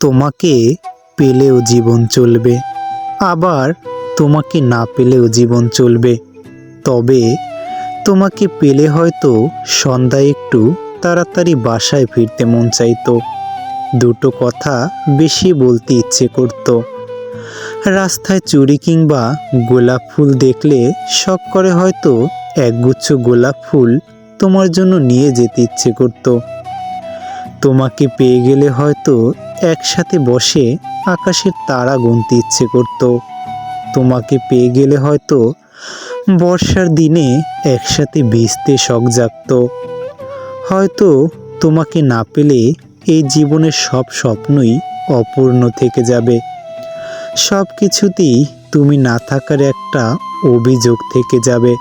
তোমাকে পেলেও জীবন চলবে। আবার তোমাকে না পেলেও জীবন চলবে। তবে তোমাকে পেলে হয়তো সন্ধ্যায় একটু তাড়াতাড়ি বাসায় ফিরতে মন চাইতো। দুটো কথা বেশি বলতে ইচ্ছে করতো। রাস্তায় চুরি কিংবা গোলাপ ফুল দেখলে শখ করে হয়তো একগুচ্ছ গোলাপ ফুল তোমার জন্য নিয়ে যেতে ইচ্ছে করতো। তোমাকে পেয়ে গেলে হয়তো একসাথে বসে আকাশের তারা গুনতে ইচ্ছে করত। তোমাকে পেয়ে গেলে হয়তো বর্ষার দিনে একসাথে ভিজতে শখ জাগত। হয়তো তোমাকে না পেলে এই জীবনের সব স্বপ্নই অপূর্ণ থেকে যাবে। সব কিছুতেই তুমি না থাকার একটা অভিযোগ থেকে যাবে।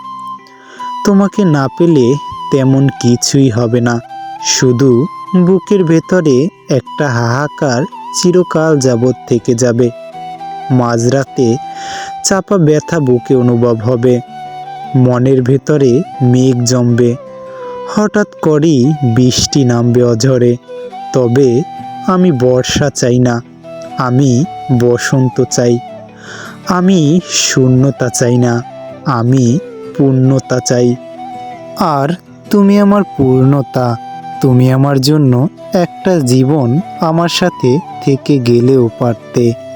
তোমাকে না পেলে তেমন কিছুই হবে না। শুধু বুকের ভেতরে একটা হাহাকার চিরকাল যাবৎ থেকে যাবে। মাঝরাতে চাপা ব্যথা বুকে অনুভব হবে। মনের ভেতরে মেঘ জমবে। হঠাৎ করেই বৃষ্টি নামবে অঝরে। তবে আমি বর্ষা চাই না, আমি বসন্ত চাই। আমি শূন্যতা চাই না, আমি পূর্ণতা চাই। আর তুমি আমার পূর্ণতা। তুমি আমার জন্য একটা জীবন আমার সাথে থেকে গেলেও পারতে।